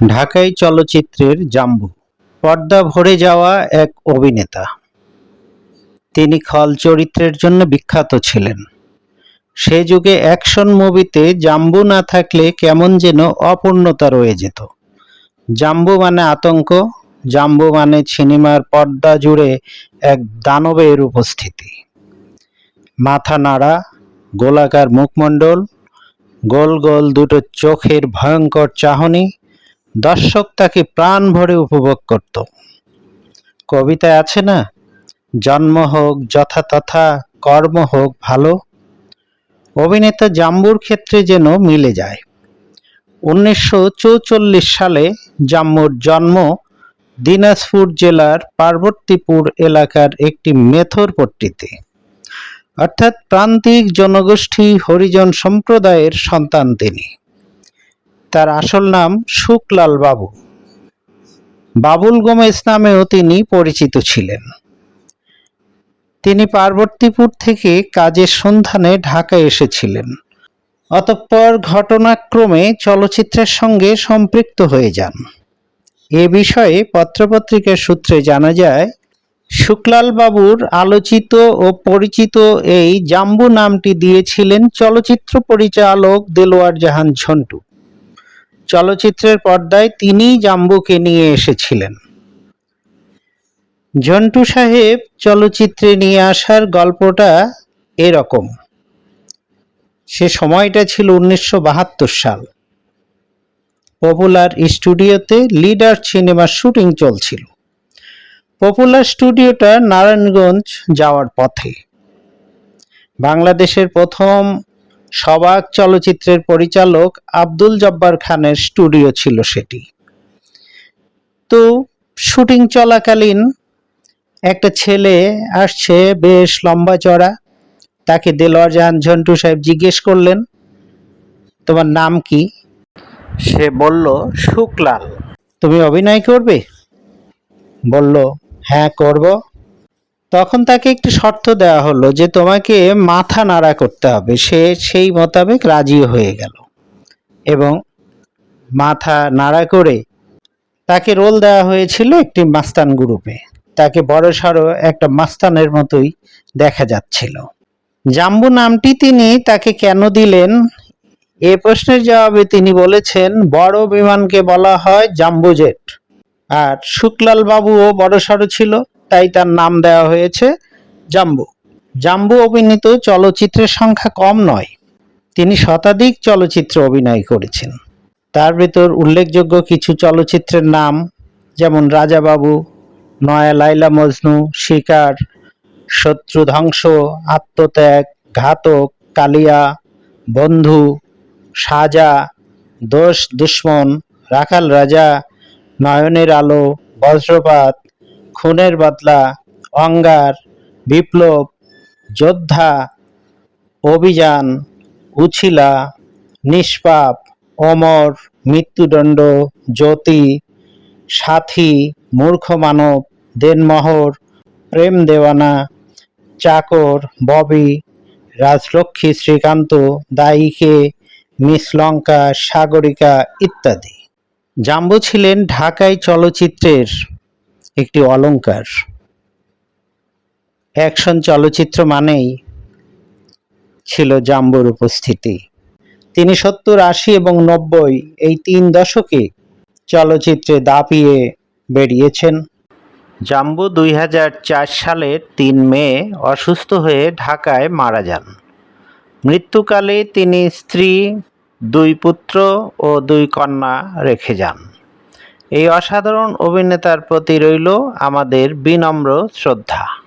ঢাকাই চলচ্চিত্রের জাম্বু। পর্দা ভরে যাওয়া এক অভিনেতা। তিনি খল চরিত্রের জন্য বিখ্যাত ছিলেন। সে যুগে অ্যাকশন মুভিতে জাম্বু না থাকলে কেমন যেন অপূর্ণতা রয়ে যেত। জাম্বু মানে আতঙ্ক, জাম্বু মানে সিনেমার পর্দা জুড়ে এক দানবের উপস্থিতি। মাথা নাড়া, গোলাকার মুখমণ্ডল, গোল গোল দুটো চোখের ভয়ঙ্কর চাহনি দর্শক তাকে প্রাণ ভরে উপভোগ করত। কবিতায় আছে না, জন্ম হোক যথাতথা কর্ম হোক ভালো। অভিনেতা জাম্বুর ক্ষেত্রে যেন মিলে যায়। উনিশশো সালে জাম্বুর জন্ম দিনাজপুর জেলার পার্বতীপুর এলাকার একটি মেথরপট্টিতে অর্থাৎ প্রান্তিক জনগোষ্ঠী, হরিজন সম্প্রদায়ের সন্তান তিনি। তার আসল নাম শুকলাল বাবু। বাবুল গোমেজ নামেও তিনি পরিচিত ছিলেন। তিনি পার্বতীপুর থেকে কাজের সন্ধানে ঢাকায় এসেছিলেন। অতঃপর ঘটনাক্রমে চলচ্চিত্রের সঙ্গে সম্পৃক্ত হয়ে যান। এ বিষয়ে পত্রপত্রিকার সূত্রে জানা যায়, শুক্লাল বাবুর আলোচিত ও পরিচিত এই জাম্বু নামটি দিয়েছিলেন চলচ্চিত্র পরিচালক দেলোয়ার জাহান ঝন্টু। চলচ্চিত্রের পর্দায় তিনিই জাম্বুকে নিয়ে এসেছিলেন। ঝন্টু সাহেব চলচ্চিত্রে নিয়ে আসার গল্পটা এরকম। সে সময়টা ছিল উনিশশো বাহাত্তর সাল। পপুলার স্টুডিওতে লিডার সিনেমার শুটিং চলছিল। পপুলার স্টুডিওটা নারায়ণগঞ্জ যাওয়ার পথে। বাংলাদেশের প্রথম সবাক চলচ্চিত্রের পরিচালক আব্দুল জব্বার খানের স্টুডিও ছিল সেটি। তো শুটিং চলাকালীন একটা ছেলে আসছে বেশ লম্বা চড়া তাকে দেলোয়ার জাহান ঝন্টু সাহেব জিজ্ঞেস করলেন তোমার নাম কি? সে বলল শুকলাল। তুমি অভিনয় করবে? বলল হ্যাঁ করব। তখন তাকে একটি শর্ত দেওয়া হলো যে তোমাকে মাথা নাড়া করতে হবে। সে সেই মোতাবেক রাজি হয়ে গেল। এবং মাথা নাড়া করে তাকে রোল দেওয়া হয়েছিল একটি মাস্তান গ্রুপে। তাকে বড় সড়ো একটা মাস্তানের মতোই দেখা যাচ্ছিল। জাম্বু নামটি তিনি তাকে কেন দিলেন? এ প্রশ্নের জবাবে তিনি বলেছেন, বড় বিমানকে বলা হয় জাম্বু জেট। আর শুক্লাল বাবুও বড় সড়ো ছিল। তাই তার নাম দেওয়া হয়েছে জাম্বু। জাম্বু অভিনীত চলচ্চিত্রের সংখ্যা কম নয়, তিনি শতাধিক চলচ্চিত্রে অভিনয় করেছেন। তার ভিতর উল্লেখযোগ্য কিছু চলচ্চিত্রের নাম, যেমন রাজাবাবু, নয়া লাইলা মজনু, শিকার, শত্রু ধ্বংস, আত্মত্যাগ, ঘাতক, কালিয়া, বন্ধু, সাজা, দোষ দুশ্মন, রাখাল রাজা, নয়নের আলো, বজ্রপাত খুনের বদলা অঙ্গার বিপ্লব, যোদ্ধা, অভিযান, উছিলা, নিষ্পাপ, অমর, মৃত্যুদণ্ড, জ্যোতি, সাথী, মূর্খ মানব, দেনমোহর, প্রেম দেওয়ানা, চাকর, ববি, রাজলক্ষ্মী শ্রীকান্ত, দায়ীকে, মিস লঙ্কা, সাগরিকা ইত্যাদি। জাম্বু ছিলেন ঢাকাই চলচ্চিত্রের একটি অলংকার। অ্যাকশন চলচ্চিত্র মানেই ছিল জাম্বুর উপস্থিতি। তিনি সত্তর, আশি এবং নব্বই এই তিন দশকে চলচ্চিত্রে দাপিয়ে বেরিয়েছেন। জাম্বু দুই হাজার চার সালের তিন মে অসুস্থ হয়ে ঢাকায় মারা যান। মৃত্যুকালে তিনি স্ত্রী, দুই পুত্র ও দুই কন্যা রেখে যান। এই অসাধারণ অভিনেতার প্রতি রইল আমাদের বিনম্র শ্রদ্ধা।